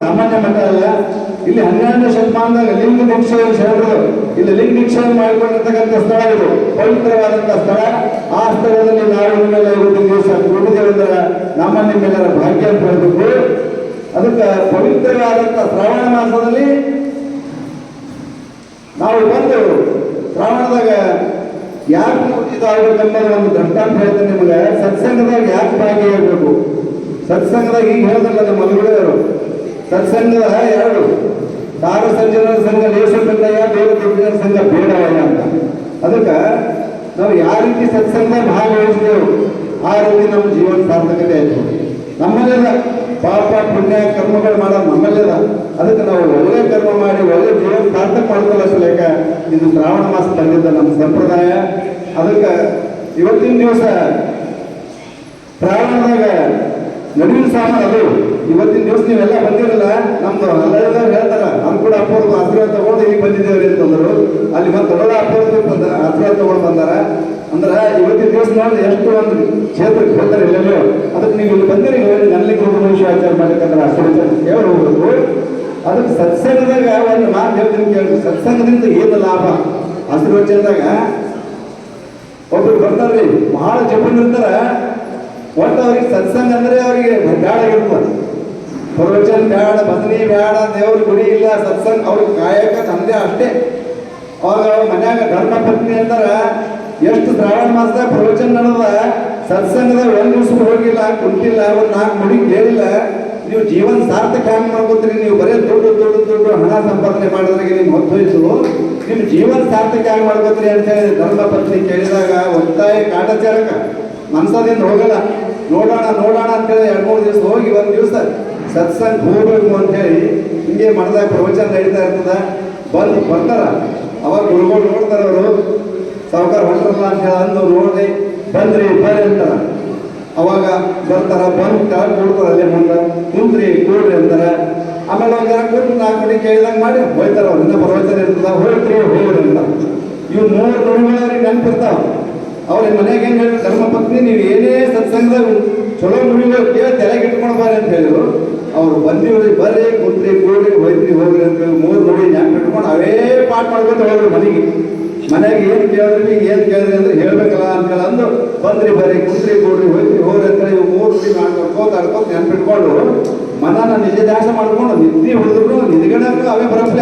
ಸಾಮಾನ್ಯ ಮಠ ಅಲ್ಲ. ಇಲ್ಲಿ ಹನ್ನೆರಡನೇ ಶತಮಾನದಾಗ ಲಿಂಗ ದೀಕ್ಷೆ ಹೇಳಿದ್ರು ಇಲ್ಲಿ ಲಿಂಗ ದೀಕ್ಷೆ ಮಾಡಿಕೊಂಡಿರ್ತಕ್ಕಂಥ ಸ್ಥಳ ಇದು. ಪವಿತ್ರವಾದಂತಹ ಸ್ಥಳ. ಆ ಸ್ಥಳದಲ್ಲಿ ನಾವು ನಿಮ್ಮೆಲ್ಲ ಇವತ್ತಿನ ದಿವಸ ಕೂಡಿದೇವಂದ್ರ ನಮ್ಮ ನಿಮ್ಮೆಲ್ಲರ ಭಾಗ್ಯ ಅಂತ ಹೇಳ್ಬೇಕು. ಅದಕ್ಕೆ ಪವಿತ್ರವಾದಂಥ ಶ್ರಾವಣ ಮಾಸದಲ್ಲಿ ನಾವು ಬಂದು ಶ್ರಾವಣದಾಗ ಯಾಕೆ ಇದಾಗಬೇಕನ್ನೋದು ಒಂದು ದೃಷ್ಟಾಂತ ಹೇಳ್ತೇನೆ ನಿಮಗೆ. ಸತ್ಸಂಗದಾಗ ಯಾಕೆ ಭಾಗಿಯಾಗಬೇಕು ಸತ್ಸಂಗದಾಗ ಈಗ ಹೇಳಿದ್ರಲ್ಲ ನಮ್ಮ ಮಲಗುಳಿಯವರು ಸತ್ಸಂಗದ ಎರಡು. ಕಾರ ಸಂಜನರ ಸಂಘ ಲೇಷ ಸಂಘಯ ದೇವ ದಿವ್ಯರ ಸಂಘ ಬೇಡವಲ್ಲ ಅಂತ. ಅದಕ್ಕೆ ನಾವು ಯಾವ ರೀತಿ ಸತ್ಸಂಗ ಭಾಗವಹಿಸಿದೆವು ಆ ರೀತಿ ನಮ್ಮ ಜೀವನ ಸಾರ್ಥಕತೆ ಆಯ್ತು ನಮ್ಮಲ್ಲೆಲ್ಲ ಪಾಪ, ಪುಣ್ಯ, ಕರ್ಮಗಳು ಮಾಡೋದು ನಮ್ಮಲ್ಲೆಲ್ಲ ಅದಕ್ಕೆ ನಾವು ಒಳ್ಳೆ ಕರ್ಮ ಮಾಡಿ, ಒಳ್ಳೆ ಜೀವನ ಸಾರ್ಥಕ ಮಾಡ್ಕೊಳ್ಳೋ ಸಲೇಕ ಇದು ಶ್ರಾವಣ ಮಾಸ ತಂದಿದ್ದ ನಮ್ಮ ಸಂಪ್ರದಾಯ. ಅದಕ್ಕೆ ಇವತ್ತಿನ ದಿವಸ ಶ್ರಾವಣದಾಗ ನಡುವಿನ ಸಾಮಾನು ಅದು. ಇವತ್ತಿನ ದಿವಸ ನೀವೆಲ್ಲ ಬಂದಿರಲ್ಲ ನಮ್ದು ಎಲ್ಲರೂ ಹೇಳ್ತಾರ, ನಮ್ ಕೂಡ ಅಪ್ಪವ್ರದ್ದು ಆಶ್ರಯ ತಗೊಂಡು ಈಗ ಬಂದಿದ್ದೇವ್ರಿ ಅಂತಂದ್ರು ಅಲ್ಲಿ ಮತ್ತೆ ದೊಡ್ಡ ಅಪ್ಪವ್ರದ್ದು ಬಂದ ಆಶ್ರಯ ತಗೊಂಡು ಬಂದಾರ. ಅಂದ್ರ ಇವತ್ತಿನ ದಿವಸ ನೋಡಿ ಎಷ್ಟು ಒಂದು ಕ್ಷೇತ್ರಕ್ಕೆ ಹೋಗ್ತಾರೆ ಎಲ್ಲೆಲ್ಲೋ ಅದಕ್ಕೆ ನೀವು ಇಲ್ಲಿ ಬಂದಿರಿ ನಲ್ಲಿ ವಿಷಯ ಆಚಾರ ಮಾಡ್ಬೇಕಂದ್ರೆ ಆಶ್ರಯ ದೇವರು ಹೋಗ್ಬೇಕು ಅದಕ್ಕೆ ಸತ್ಸಂಗದಾಗ ಒಂದು ಮಾತು ಹೇಳ್ತೀನಿ ಕೇಳಿ ಸತ್ಸಂಗದಿಂದ ಏನು ಲಾಭ? ಆಶೀರ್ವಚನದಾಗ ಒಬ್ರು ಬರ್ತಾರ್ರಿ, ಬಹಳ ಜಪನ್ ಇರ್ತಾರ. ಒಟ್ಟು ಅವ್ರಿಗೆ ಸತ್ಸಂಗ ಅಂದ್ರೆ ಅವರಿಗೆ ಬೇಡ ಇರ್ಬೋದು ಪ್ರವಚನ ಬೇಡ ಭಜನಿ ಬೇಡ, ದೇವ್ರ ಗುಡಿ ಇಲ್ಲ, ಸತ್ಸಂಗ ಅವ್ರಿಗೆ ಕಾಯಕ ತಂದೆ ಅಷ್ಟೇ. ಅವಾಗ ಅವ್ರ ಮನ್ಯಾಗ ಧರ್ಮ ಪತ್ನಿ ಅಂತಾರ, ಎಷ್ಟು ಶ್ರಾವಣ ಮಾಸದಾಗ ಪ್ರವಚನ ನಡೆದ ಸತ್ಸಂಗದ ಒಂದು ದಿವಸ ಹೋಗಿಲ್ಲ, ಕುಂತಿಲ್ಲ, ಒಂದು ನಾಲ್ಕು ಮುಡಿ ಕೇಳಿಲ್ಲ. ನೀವು ಜೀವನ ಸಾರ್ಥಕ ಹ್ಯಾಂಗ್ ಮಾಡ್ಕೋತೀರಿ? ನೀವು ಬರೀ ದೊಡ್ಡ ದೊಡ್ಡ ದೊಡ್ಡ ಹಣ ಸಂಪಾದನೆ ಮಾಡೋದ್ರಿಗೆ ನಿಮ್ಗೆ ಹೊತ್ತು ಹೋಯ್ತು. ನಿಮ್ಮ ಜೀವನ ಸಾರ್ಥಕ ಹ್ಯಾಂಗ್ ಮಾಡ್ಕೋತೀರಿ ಅಂತ ಹೇಳಿ ಧರ್ಮ ಪತ್ನಿ ಕೇಳಿದಾಗ ಒತ್ತಾಯ ಕಾಟಾಚಾರಕ ಮನ್ಸದಿಂದ ಹೋಗಲ್ಲ. ನೋಡೋಣ ನೋಡೋಣ ಅಂತೇಳಿ ಎರಡು ಮೂರು ದಿವಸ ಹೋಗಿ ಒಂದು ದಿವಸ ಸತ್ಸಂಗ ಹೋಗ್ಬೇಕು ಅಂತೇಳಿ ಹಿಂಗೆ ಮಾಡಿದಾಗ ಪ್ರವಚನ ನಡೀತಾ ಇರ್ತದ. ಬಂದು ಬರ್ತಾರ. ಅವಾಗ ಗುರುಗಳು ನೋಡ್ತಾರ ಅವರು. ಸಾವುಕಾರ ಹೊಂಟ್ರಲ್ಲ ಅಂತ ಹೇಳಿ ಅಂದು ನೋಡಿ ಬಂದ್ರಿ, ಬರ್ರಿ ಅಂತಾರ. ಅವಾಗ ಬರ್ತಾರ, ಬಂದು ಕೆಳಗೆ ಕೊಡ್ತಾರ ಅಲ್ಲೇ ಮುಂದೆ. ಕುಂತ್ರಿ, ಕೂಡ್ರಿ ಅಂತಾರೆ. ಆಮೇಲೆ ಒಂದ್ ಜನ ಕೂತು ನಾಲ್ಕು ಗಂಟೆ ಕೇಳಿದಂಗೆ ಮಾಡಿ ಹೋಯ್ತಾರ ಅವ್ರಿಂದ ಪ್ರವಚನ ಇರ್ತದ, ಹೋಯ್ತ್ರಿ, ಹೋಗ್ರಿ ಅಂತ ಇವು ಮೂರು ನುಡಿಗಳು ಅವ್ರಿಗೆ ನೆನಪಿರ್ತಾವ. ಅವ್ರ ಮನೆಗೆ ಏನ್ ಹೇಳಿದ್ರು ಧರ್ಮ ಪತ್ನಿ, ನೀವು ಏನೇ ಸತ್ಸಂಗದಾಗ ಚಲೋ ನುಡಿಗಳು ಕೇಳಿ ತಲೆಗೆ ಇಟ್ಕೊಂಡು ಬರ್ರಿ ಅಂತ ಹೇಳಿದ್ರು. ಅವ್ರು ಬಂದಿವ್ರಿ ಬರ್ರಿ, ಕುಂತ್ರಿ, ಕೂಡ್ರಿ, ಹೋಯ್ತ್ರಿ, ಹೋಗ್ರಿ ಅಂತ ಹೇಳಿ ಮೂರು ನುಡಿ ನೆನಪು ಇಟ್ಕೊಂಡು ಅವೇ ಪಾಠ ಮಾಡ್ಬೇಕು ಹೋಗ್ರಿ ಮನೆಗೆ. ಮನೆಗೆ ಏನು ಕೇಳಿದ್ರಿ ಏನು ಕೇಳಿದ್ರಿ ಅಂದ್ರೆ ಹೇಳ್ಬೇಕಲ್ಲ ಅಂತ ಅಂದು ಬಂದ್ರಿ, ಬರ್ರಿ, ಕುಂತ್ರಿ, ಕೂಡ್ರಿ, ಹೋಯ್ತ್ರಿ, ಹೋಗ್ರಿ ಅಂತ ಇವ್ ಮೂರು ನುಡಿ ಮಾಡ್ಕೊಂಡು ಆಡ್ಕೊಂಡು ನೆನ್ಪಿಟ್ಕೊಂಡು ಮನನ ನಿಜ ದಾಸ ಮಾಡ್ಕೊಂಡು ನಿದ್ದೆ ಹೊಡೆದ್ರು ನಿದ್ಗಡೆ ಅವೇ ಬರಪ್ಲೆ.